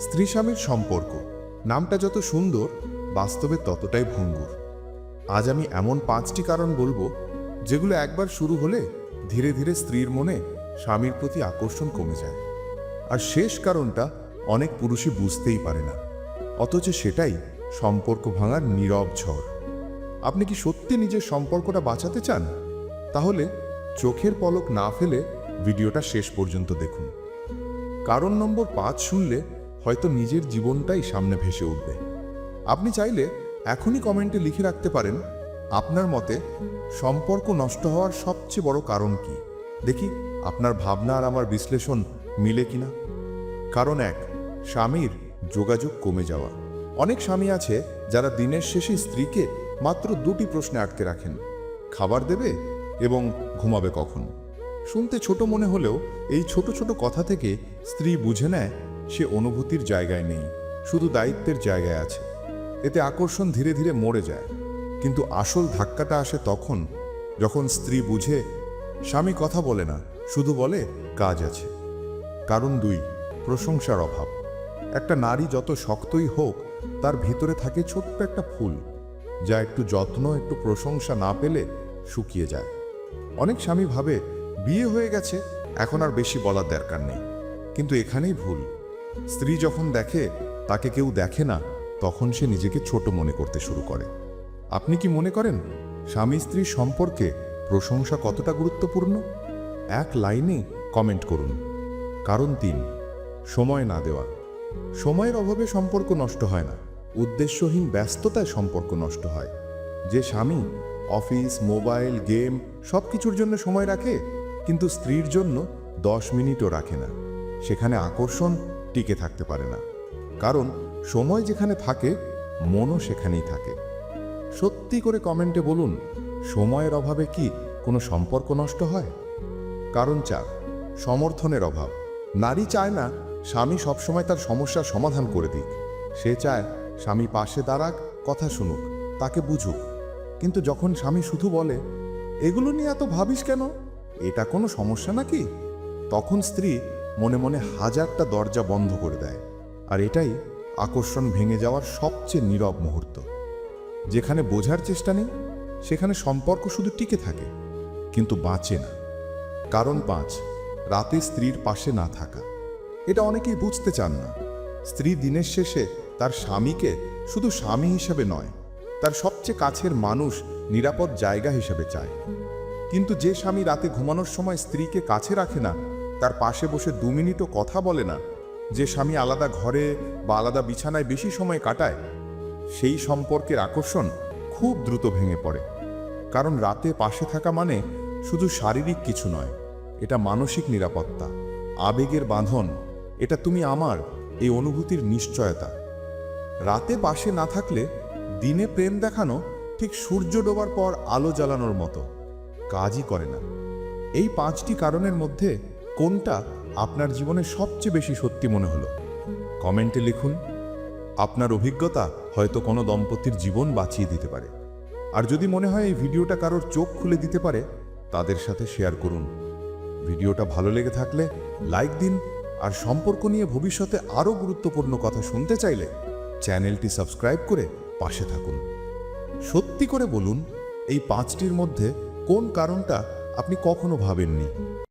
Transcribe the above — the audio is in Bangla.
স্ত্রী স্বামীর সম্পর্ক। নামটা যত সুন্দর, বাস্তবে ততটাই ভঙ্গুর। আজ আমি এমন পাঁচটি কারণ বলব, যেগুলো একবার শুরু হলে ধীরে ধীরে স্ত্রীর মনে স্বামীর প্রতি আকর্ষণ কমে যায়। আর শেষ কারণটা অনেক পুরুষই বুঝতেই পারে না। অথচ সেটাই সম্পর্ক ভাঙার নীরব ঝড়। আপনি কি সত্যি নিজের সম্পর্কটা বাঁচাতে চান? তাহলে চোখের পলক না ফেলে ভিডিওটা শেষ পর্যন্ত দেখুন। কারণ নম্বর পাঁচ শুনলে হয়তো নিজের জীবনটাই সামনে ভেসে উঠবে। আপনি চাইলে এখনই কমেন্টে লিখে রাখতে পারেন, আপনার মতে সম্পর্ক নষ্ট হওয়ার সবচেয়ে বড় কারণ কি? দেখি আপনার ভাবনা আর আমার বিশ্লেষণ মিলে কিনা। কারণ এক, স্বামীর যোগাযোগ কমে যাওয়া। অনেক স্বামী আছে যারা দিনের শেষে স্ত্রীকে মাত্র দুটি প্রশ্নে আটকে রাখেন, খাবার দেবে এবং ঘুমাবে কখন? শুনতে ছোট মনে হলেও এই ছোট ছোট কথা থেকে স্ত্রী বুঝে নেয় সে অনুভূতির জায়গায় নেই, শুধু দায়িত্বের জায়গায় আছে। এতে আকর্ষণ ধীরে ধীরে মরে যায়। কিন্তু আসল ধাক্কাটা আসে তখন, যখন স্ত্রী বুঝে, স্বামী কথা বলে না, শুধু বলে কাজ আছে। কারণ দুই, প্রশংসার অভাব। একটা নারী যত শক্তই হোক, তার ভিতরে থাকে ছোট্ট একটা ফুল, যা একটু যত্ন, একটু প্রশংসা না পেলে শুকিয়ে যায়। অনেক স্বামী ভাবে, বিয়ে হয়ে গেছে, এখন আর বেশি বলার দরকার নেই। কিন্তু এখানেই ভুল। স্ত্রী যখন দেখে, তাকে কেউ দেখে না, তখন সে নিজেকে ছোট মনে করতে শুরু করে। আপনি কি মনে করেন, স্বামী স্ত্রীর সম্পর্কে প্রশংসা কতটা গুরুত্বপূর্ণ? এক লাইনে কমেন্ট করুন। কারণ তিন, সময় না দেওয়া। সময়ের অভাবে সম্পর্ক নষ্ট হয় না। উদ্দেশ্যহীন ব্যস্ততায় সম্পর্ক নষ্ট হয়। যে স্বামী অফিস, মোবাইল, গেম সব কিছুর জন্য সময় রাখে, কিন্তু স্ত্রীর জন্য দশ মিনিটও রাখে না। সেখানে আকর্ষণ টিকে থাকতে পারে না। কারণ সময় যেখানে থাকে, মনও সেখানেই থাকে। সত্যি করে কমেন্টে বলুন, সময়ের অভাবে কি কোনো সম্পর্ক নষ্ট হয়? কারণ চার সমর্থনের অভাব। নারী চায় না স্বামী সবসময় তার সমস্যার সমাধান করে দিক। সে চায় স্বামী পাশে দাঁড়াক, কথা শুনুক, তাকে বুঝুক। কিন্তু যখন স্বামী শুধু বলে, এগুলো নিয়ে এত ভাবিস কেন? এটা কোনো সমস্যা নাকি? তখন স্ত্রী মনে মনে হাজারটা দরজা বন্ধ করে দেয়। আর এটাই আকর্ষণ ভেঙে যাওয়ার সবচেয়ে নীরব মুহূর্ত। যেখানে বোঝার চেষ্টা নেই, সেখানে সম্পর্ক শুধু টিকে থাকে, কিন্তু বাঁচে না। কারণ পাঁচ, রাতে স্ত্রীর পাশে না থাকা। এটা অনেকেই বুঝতে চান না। স্ত্রী দিনের শেষে তার স্বামীকে শুধু স্বামী হিসেবে নয়, তার সবচেয়ে কাছের মানুষ নিরাপদ জায়গা হিসেবে চায়। কিন্তু যে স্বামী রাতে ঘুমানোর সময় স্ত্রীকে কাছে রাখে না তার পাশে বসে দু মিনিটও কথা বলে না। যে স্বামী আলাদা ঘরে বা আলাদা বিছানায় বেশি সময় কাটায়, সেই সম্পর্কের আকর্ষণ খুব দ্রুত ভেঙে পড়ে। কারণ রাতে পাশে থাকা মানে শুধু শারীরিক কিছু নয়, এটা মানসিক নিরাপত্তা, আবেগের বাঁধন, এটা তুমি আমার, এই অনুভূতির নিশ্চয়তা। রাতে পাশে না থাকলে দিনে প্রেম দেখানো ঠিক সূর্য ডোবার পর আলো জ্বালানোর মতো, কাজই করে না। এই পাঁচটি কারণের মধ্যে কোনটা আপনার জীবনে সবচেয়ে বেশি সত্যি মনে হলো? কমেন্টে লিখুন। আপনার অভিজ্ঞতা হয়তো কোনো দম্পতির জীবন বাঁচিয়ে দিতে পারে। আর যদি মনে হয় এই ভিডিওটা কারোর চোখ খুলে দিতে পারে, তাদের সাথে শেয়ার করুন। ভিডিওটা ভালো লেগে থাকলে লাইক দিন আর সম্পর্ক নিয়ে ভবিষ্যতে আরও গুরুত্বপূর্ণ কথা শুনতে চাইলে চ্যানেলটি সাবস্ক্রাইব করে পাশে থাকুন। সত্যি করে বলুন, এই পাঁচটির মধ্যে কোন কারণটা আপনি কখনো ভাবেননি?